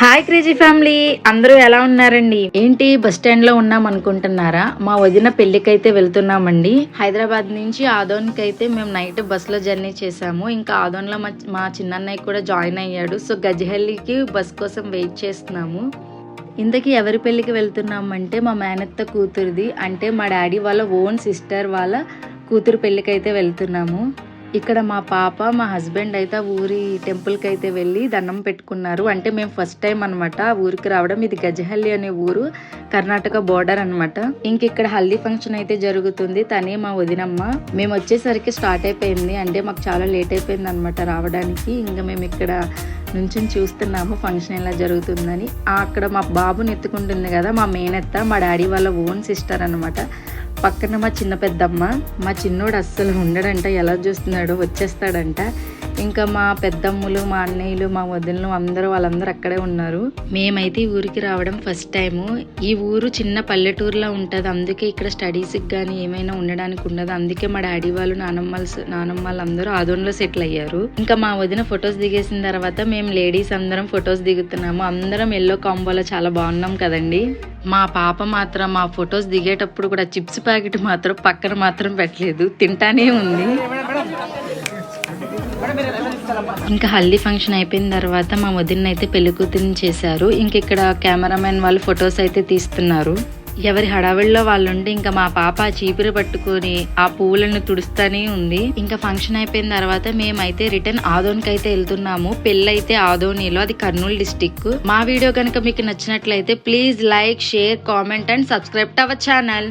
Hi crazy family అందరూ ఎలా ఉన్నారండి? ఏంటి బస్ స్టాండ్లో ఉన్నాం అనుకుంటున్నారా? మా వదిన పెళ్ళికైతే వెళ్తున్నామండి. హైదరాబాద్ నుంచి ఆదోన్కి అయితే మేము నైట్ బస్లో జర్నీ చేసాము ఇంకా ఆదోన్లో మా చిన్నన్నయ్య కూడా జాయిన్ అయ్యాడు. సో గజ్జహల్లికి బస్ కోసం వెయిట్ చేస్తున్నాము. ఇంతకీ ఎవరి పెళ్ళికి వెళ్తున్నామంటే మా మేనత్త కూతురిది. అంటే మా డాడీ వాళ్ళ ఓన్ సిస్టర్ వాళ్ళ కూతురు పెళ్ళికి అయితే వెళ్తున్నాము. ఇక్కడ మా పాప మా హస్బెండ్ అయితే ఊరి టెంపుల్కి అయితే వెళ్ళి దండం పెట్టుకున్నారు. అంటే మేము ఫస్ట్ టైం అనమాట ఆ ఊరికి రావడం. ఇది గజహల్లి అనే ఊరు కర్ణాటక బోర్డర్ అనమాట ఇంక ఇక్కడ హల్దీ ఫంక్షన్ అయితే జరుగుతుంది. తనే మా వదినమ్మ. మేము వచ్చేసరికి స్టార్ట్ అయిపోయింది. అంటే మాకు చాలా లేట్ అయిపోయింది అనమాట రావడానికి. ఇంకా మేము ఇక్కడ నుంచి చూస్తున్నాము ఫంక్షన్ ఎలా జరుగుతుందని. అక్కడ మా బాబుని ఎత్తుకుంటుంది కదా మా మేనత్త మా డాడీ వాళ్ళ ఓన్ సిస్టర్ అనమాట పక్కన మా చిన్న పెద్దమ్మ మా చిన్నోడు అస్సలు ఉండడంట ఎలా చూస్తున్నాడో వచ్చేస్తాడంట. ఇంకా మా పెద్దమ్ములు మా అన్నయ్యలు మా వదినలు అందరూ వాళ్ళందరూ అక్కడే ఉన్నారు. మేమైతే ఈ ఊరికి రావడం ఫస్ట్ టైము. ఈ ఊరు చిన్న పల్లెటూరులో ఉంటుంది. అందుకే ఇక్కడ స్టడీస్కి కానీ ఏమైనా ఉండడానికి ఉండదు. అందుకే మా డాడీ వాళ్ళు నానమ్మలు నానమ్మలు అందరూ ఆదోన్లో సెటిల్ అయ్యారు. ఇంకా మా వదిన ఫొటోస్ దిగేసిన తర్వాత మేము లేడీస్ అందరం ఫొటోస్ దిగుతున్నాము. అందరం ఎల్లో కాంబోలో చాలా బాగున్నాం కదండి. మా పాప మాత్రం మా ఫొటోస్ దిగేటప్పుడు కూడా చిప్స్ ప్యాకెట్ మాత్రం పక్కన మాత్రం పెట్టలేదు. తింటానే ఉంది. ఇంకా హల్దీ ఫంక్షన్ అయిపోయిన తర్వాత మా వదిన అయితే పెళ్ళి కూతురిని చేశారు. ఇంక ఇక్కడ కెమెరామెన్ వాళ్ళు ఫొటోస్ అయితే తీస్తున్నారు. ఎవరి హడావిడిలో వాళ్ళు ఉండి ఇంకా మా పాప చీపురు పట్టుకొని ఆ పువ్వులను తుడుస్తానే ఉంది. ఇంకా ఫంక్షన్ అయిపోయిన తర్వాత మేమైతే రిటర్న్ ఆదోన్కి అయితే వెళ్తున్నాము. పెళ్ళైతే ఆదోనిలో అది కర్నూలు డిస్టిక్. మా వీడియో కనుక మీకు నచ్చినట్లయితే please like share comment and subscribe to our channel.